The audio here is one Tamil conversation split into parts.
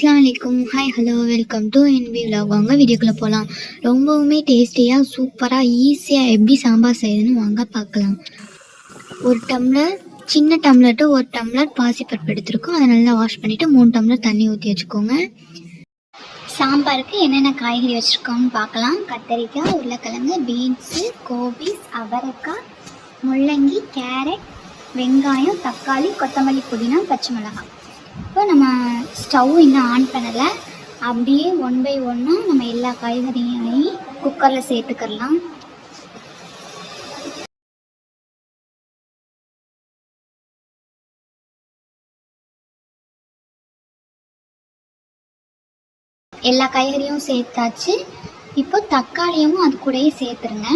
அஸ்லாம் வலைக்கும் hi hello welcome to NP vlog வாங்க வீடியோக்குள்ளே போகலாம் ரொம்பவுமே டேஸ்டியாக சூப்பராக ஈஸியாக எப்படி சாம்பார் செய்யுதுன்னு வாங்க பார்க்கலாம். ஒரு டம்ளர் சின்ன டம்ளர் டு ஒரு டம்ளர் பாசிப்பருப்பு எடுத்துருக்கோம். அதை நல்லா வாஷ் பண்ணிவிட்டு மூணு டம்ளர் தண்ணி ஊற்றி வச்சுக்கோங்க. சாம்பாருக்கு என்னென்ன காய்கறி வச்சுருக்கோம்னு பார்க்கலாம். கத்தரிக்காய் உருளைக்கிழங்கு பீன்ஸு கோபிஸ் அவரைக்காய் முள்ளங்கி கேரட் வெங்காயம் தக்காளி கொத்தமல்லி புதினா பச்சை மிளகாய். இப்போ நம்ம ஸ்டவ் இன்னும் ஆன் பண்ணலை. அப்படியே ஒன் பை ஒன்னாக நம்ம எல்லா காய்கறிகளையும் குக்கரில் சேர்த்துக்கலாம் எல்லா காய்கறியும் சேர்த்தாச்சு. இப்போ தக்காளியும் அது கூடயே சேர்த்துருங்க.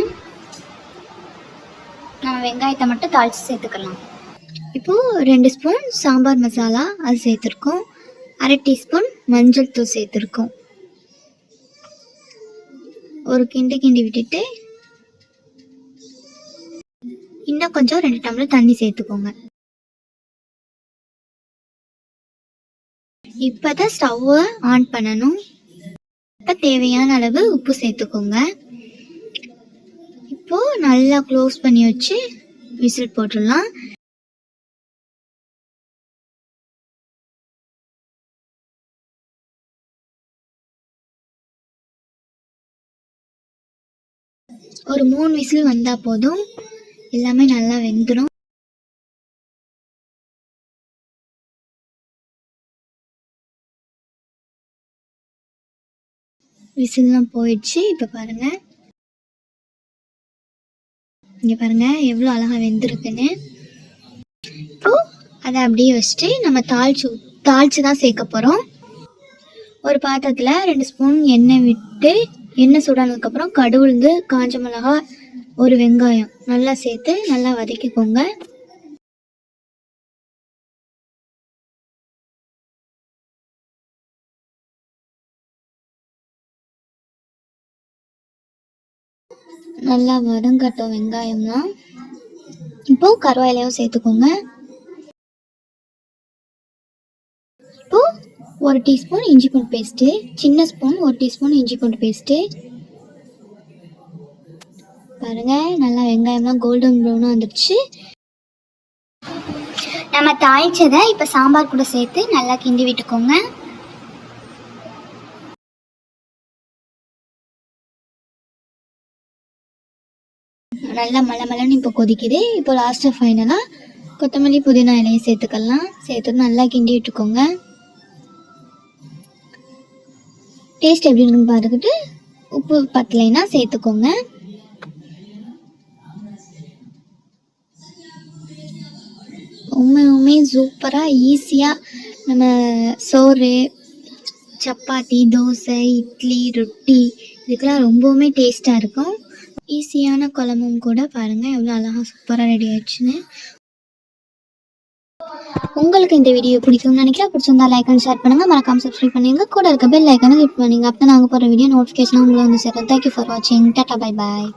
நம்ம வெங்காயத்தை மட்டும் தாளித்து சேர்த்துக்கலாம். இப்போது ரெண்டு ஸ்பூன் சாம்பார் மசாலா அது சேர்த்துருக்கோம். அரை டீஸ்பூன் மஞ்சள் தூள் சேர்த்துருக்கோம். ஒரு கிண்டு கிண்டி விட்டுட்டு இன்னும் கொஞ்சம் ரெண்டு டம்ளர் தண்ணி சேர்த்துக்கோங்க. இப்போதான் ஸ்டவ்வை ஆன் பண்ணணும். இப்போ தேவையான அளவு உப்பு சேர்த்துக்கோங்க. இப்போது நல்லா க்ளோஸ் பண்ணி வச்சு விசில் போட்டுடலாம். ஒரு மூணு விசில் வந்தால் போதும். எல்லாமே நல்லா வெந்துடும் விசில்லாம் போயிடுச்சு. இப்போ பாருங்க. இங்கே பாருங்க எவ்வளோ அழகாக வெந்திருக்குன்னு. இப்போ அதை அப்படியே வச்சுட்டு நம்ம தாளிச்சு தாளிச்சு தான் சேர்க்க போகிறோம் ஒரு பாத்திரத்தில் ரெண்டு ஸ்பூன் எண்ணெய் விட்டு எண்ணெய் சூடானதுக்கப்புறம் கடுகுளுந்து காஞ்ச மிளகா ஒரு வெங்காயம் நல்லா சேர்த்து நல்லா வதக்கிக்கோங்க. நல்லா வதங்கட்டும் வெங்காயம்லாம். இப்போ கருவாயிலையும் சேர்த்துக்கோங்க. இப்போ ஒரு டீஸ்பூன் இஞ்சி பூண்டு பேஸ்ட்டு சின்ன ஸ்பூன் ஒரு டீஸ்பூன் இஞ்சி பூண்டு பேஸ்ட்டு. பாருங்க நல்லா வெங்காயம்லாம் கோல்டன் ப்ரௌனாக வந்துடுச்சு நம்ம தாளிச்சதை இப்போ சாம்பார் கூட சேர்த்து நல்லா கிண்டி விட்டுக்கோங்க. நல்லா மலை மலைன்னு இப்போ கொதிக்குது. இப்போ லாஸ்ட்டு ஃபைனலாக கொத்தமல்லி புதினா இலையை சேர்த்துக்கலாம். சேர்த்து நல்லா கிண்டி விட்டுக்கோங்க. டேஸ்ட் எப்படி இருக்குன்னு பார்த்துக்கிட்டு உப்பு பத்தலைன்னா சேர்த்துக்கோங்க. உண்மையுமே சூப்பராக ஈஸியாக நம்ம சோறு சப்பாத்தி தோசை இட்லி ரொட்டி இதுக்கெல்லாம் ரொம்பவுமே டேஸ்ட்டாக இருக்கும். ஈஸியான குழம்பும் கூட பாருங்கள் எவ்வளோ அழகாக சூப்பராக ரெடி ஆயிடுச்சுன்னு. உங்களுக்கு இந்த வீடியோ பிடிக்கும்னு நினைக்கிறேன். பிடிச்சிருந்தா லைக் அண்ட் ஷேர் பண்ணுங்கள் மறக்காம சப்ஸ்கிரைப் பண்ணுங்க. கூட இருக்க பெல் ஐக்கானு கிளிக் பண்ணுங்க. அப்போ நாங்கள் போகிற வீடியோ நோட்டிஃபிகேஷன் உங்களை வந்து சேரும். தேங்க்யூ ஃபார் வாட்சிங் டாட்டா பை பாய்